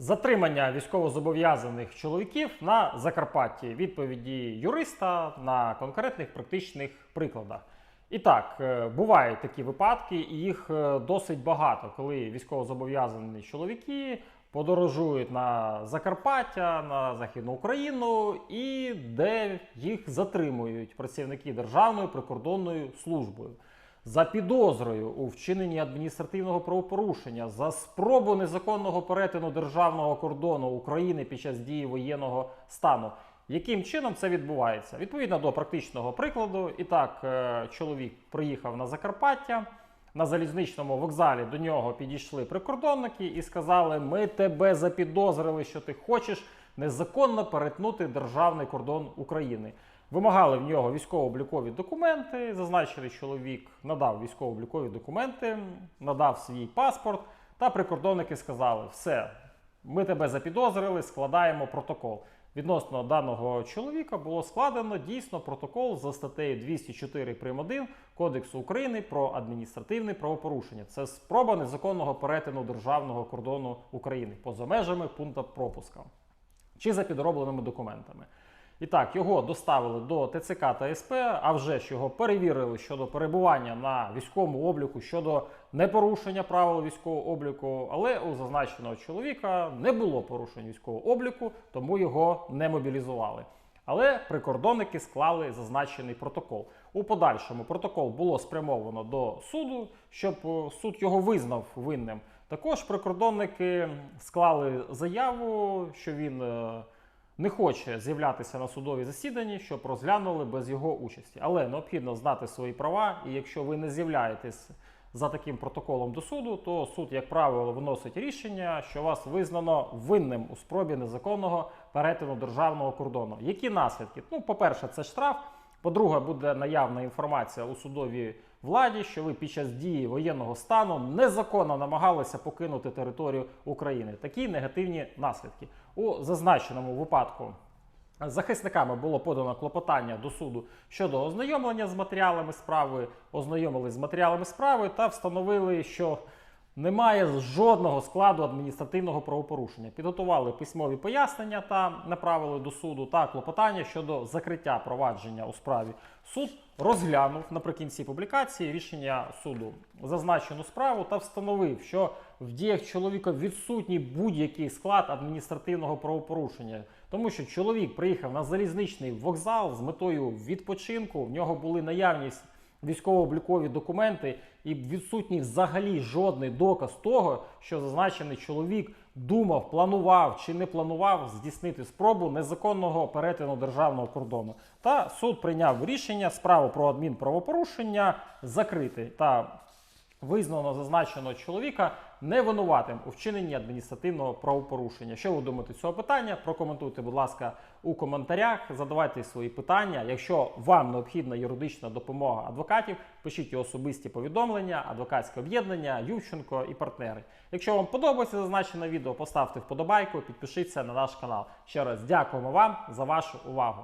Затримання військовозобов'язаних чоловіків на Закарпатті. Відповіді юриста на конкретних практичних прикладах. І так, е, бувають такі випадки, і їх е, досить багато, коли військовозобов'язані чоловіки подорожують на Закарпаття, на Західну Україну, і де їх затримують працівники Державної прикордонної служби за підозрою у вчиненні адміністративного правопорушення за спробу незаконного перетину державного кордону України під час дії воєнного стану. Яким чином це відбувається? Відповідно до практичного прикладу, і так, е, чоловік приїхав на Закарпаття. На залізничному вокзалі до нього підійшли прикордонники і сказали: Ми тебе запідозрили, що ти хочеш незаконно перетнути державний кордон України. Вимагали в нього військово-облікові документи. Зазначений чоловік надав військово-облікові документи, надав свій паспорт. Та прикордонники сказали: все, ми тебе запідозрили, складаємо протокол. Відносно даного чоловіка було складено дійсно протокол за статтею 204 прим. 1 Кодексу України про адміністративне правопорушення. Це спроба незаконного перетину державного кордону України поза межами пункту пропуска чи за підробленими документами. І так, його доставили до ТЦК та СП, а вже ж його перевірили щодо перебування на військовому обліку, щодо непорушення правил військового обліку. Але у зазначеного чоловіка не було порушень військового обліку, тому його не мобілізували. Але прикордонники склали зазначений протокол. У подальшому протокол було спрямовано до суду, щоб е, суд його визнав винним. Також прикордонники склали заяву, що він. Не хоче з'являтися на судові засіданні, щоб розглянули без його участі. Але необхідно знати свої права, і якщо ви не з'являєтесь за таким протоколом до суду, то суд, як правило, виносить рішення, що вас визнано винним у спробі незаконного перетину державного кордону. Які наслідки? Ну, по-перше, це штраф. По-друге, буде наявна інформація у судовій владі, що ви під час дії воєнного стану незаконно намагалися покинути територію України. Такі негативні наслідки. У зазначеному випадку захисниками було подано клопотання до суду щодо ознайомлення з матеріалами справи, ознайомились з матеріалами справи та встановили, що немає жодного складу адміністративного правопорушення. Підготували письмові пояснення та направили до суду та клопотання щодо закриття провадження у справі. Суд розглянув наприкінці публікації рішення суду зазначену справу та встановив, що в діях чоловіка відсутній будь-який склад адміністративного правопорушення, тому що чоловік приїхав на залізничний вокзал з метою відпочинку. В нього були наявність військово-облікові документи і відсутній взагалі жодний доказ того, що зазначений чоловік думав, планував чи не планував здійснити спробу незаконного перетину державного кордону. Та суд прийняв рішення справу про адмінправопорушення закрити та визнано зазначеного чоловіка невинуватим у вчиненні адміністративного правопорушення. Що ви думаєте з цього питання? Прокоментуйте, будь ласка, у коментарях. Задавайте свої питання. Якщо вам необхідна юридична допомога адвокатів, пишіть особисті повідомлення, адвокатське об'єднання, Ющенко і партнери. Якщо вам подобається зазначене відео, поставте вподобайку, підпишіться на наш канал. Ще раз дякуємо вам за вашу увагу.